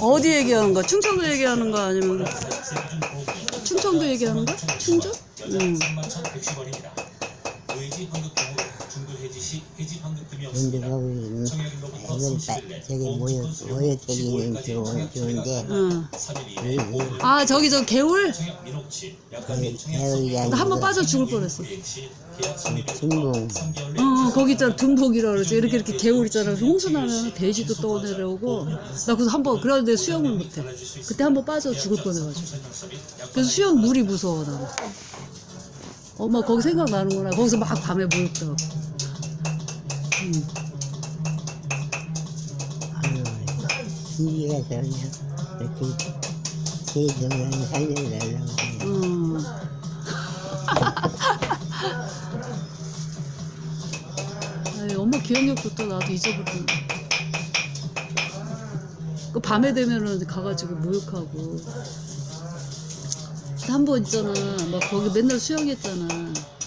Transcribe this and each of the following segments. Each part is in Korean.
어디 얘기하는 거야? 충청도 얘기하는 거 아니면 충청도 얘기하는 거야? 충주? 응. 거기 이건 빠- 저기 모여 모여 좋은 좋은데 응. 아 저기 저 개울? 배우기 나한번 빠져 죽을 뻔했어. 중봉 어 거기 있잖아 둔복이라 그러지. 이렇게 이렇게 개울 있잖아. 그래서 홍수 나면 돼지도 떠내려오고 나 그래서 한번 그래는데 수영을 못해. 그때 한 번 빠져 죽을 뻔해가지고. 그래서 수영 물이 무서워 나는. 엄마 거기 생각나는구나. 거기서 막 밤에 목욕도 하고. 음. 가서 그냥 이렇게 제 동생 살려달라고 음. 아이, 엄마 기억력부터 나도 잊어버리네. 그 밤에 되면은 가가지고 목욕하고. 한 번 있잖아. 막 거기 맨날 수영했잖아.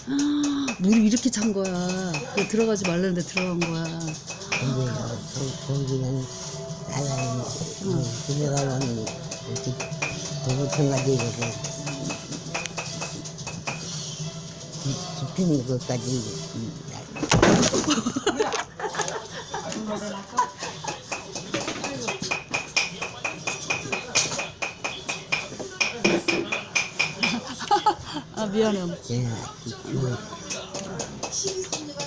물이 이렇게 찬 거야. 그 들어가지 말라는데 들어간 거야. 근데 거- 거기는 나가는 집에 가면 이렇게 도구통 가지고 이렇게 깊은 것까지 아, 미안해.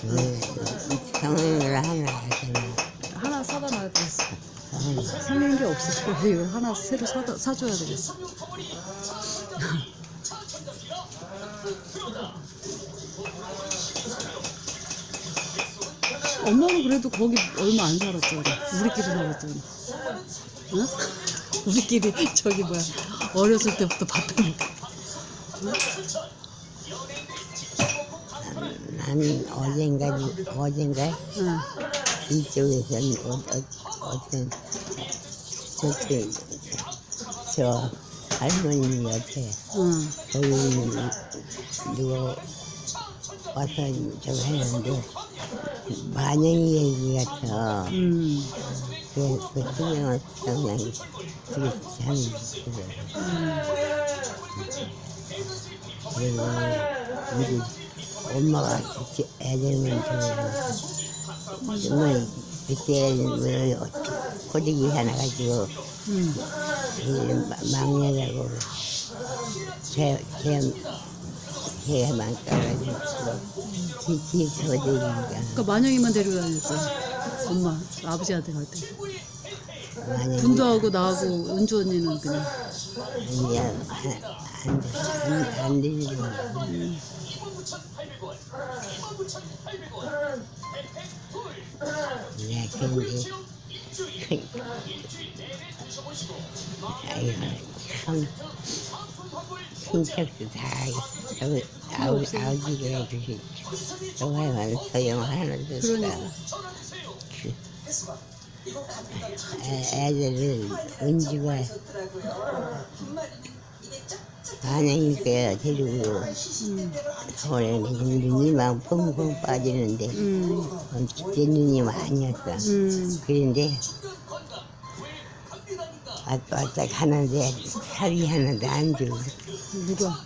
그, 성을 하나 하잖아. 하나 사다 놔야 되겠어. 생긴 게 없어. 이거 하나 새로 사다, 사줘야 되겠어. 엄마는 그래도 거기 얼마 안 살았잖아. 우리끼리 살았잖아. 응? 우리끼리 저기 뭐야 어렸을 때부터 밥해 먹고. 나는 어젠가 어젠가 응. 이쪽에서는 어, 어, 어떤 저쪽 저 할머니 옆에 응. 거기 있는 누가 와서 저거 했는데 만영이 얘기 같아. 음. 그, 그 투명한 그냥 되게 잘 있어요. 그리고 우리 엄마가 그때 애들만 좋아하고 정말 그때 뭐 고데기 하나 가지고 음. 막내라고 제, 제, 제만 까가지고 지지 고데기가 그러니까 만영이만 데리고 다녔어. 엄마 아버지한테 갈 때. 분도하고 나하고 은주 언니는 그냥. 이제 안안 되는 네, 근데 아이고 참 친척도 다 저거 아우 아우지가 해주시 정말 소용 하나도 없어. 그러니까. 그 애- 애들을 은지가 반영이니까 데리고 음. 서울에 눈이 막 펑펑 빠지는데 음. 그때 눈이 많이 왔어. 음. 그런데 왔다 왔다 가는데 살이 하나도 안 줘. 누가?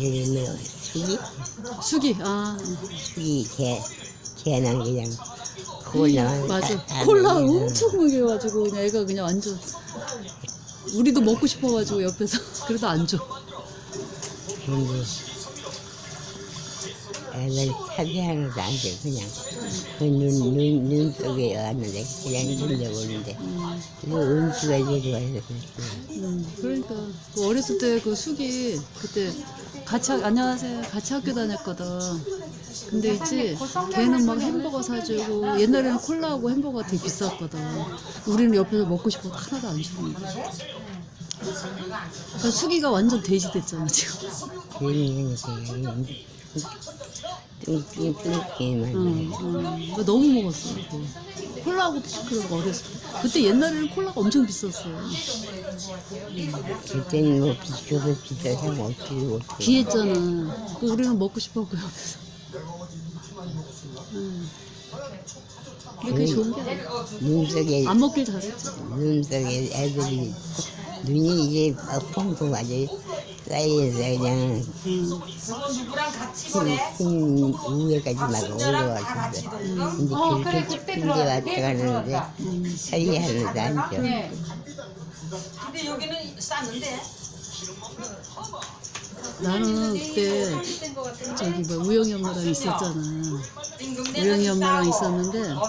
얘를 뭐 숙이 수기. 아. 숙이 개 개는 그냥 콜라 맞아. 콜라 엄청 먹여가지고 그냥 애가 그냥 완전. 우리도 먹고 싶어가지고 옆에서 그래도 안 줘. 근데 살이 하나도 안 줘. 그냥 그 눈 눈 눈 속에 왔는데 그냥 눈려보는데 음. 이거 음주가 데려와서 그랬어. 음. 그러니까 그 어렸을 때그 수기 그때 같이 학- 안녕하세요 같이 학교 다녔거든. 근데 있지 걔는 막 햄버거 사주고 옛날에는 콜라하고 햄버거가 되게 비쌌거든. 우리는 옆에서 먹고 싶어도 하나도 안 주는 거야. 그러니까 수기가 완전 돼지 됐잖아 지금. 그러니까 응, 응. 너무 먹었어. 그거. 콜라하고 그런 거 어렸을 때. 그때 옛날에는 콜라가 엄청 비쌌어. 그때는 뭐 비싸서 비싸서 먹지 못해. 귀했잖아. 그 우리는 먹고 싶어 그 옆에서. 응. 근데 그게 좋은 게 아니야. 눈 속에 안 먹길 잘했지. 눈 속에 애들이 눈이 이제 펑펑하지 쌓여서 그냥 응. 힘, 힘 위에까지 막 올라왔었어. 근데 그렇게 큰데 왔다 가는데 응. 살리하는데 앉아. 근데 여기는 쌌는데 나는 그때 저기 뭐 우영이 엄마랑 있었잖아. 우영이 엄마랑 있었는데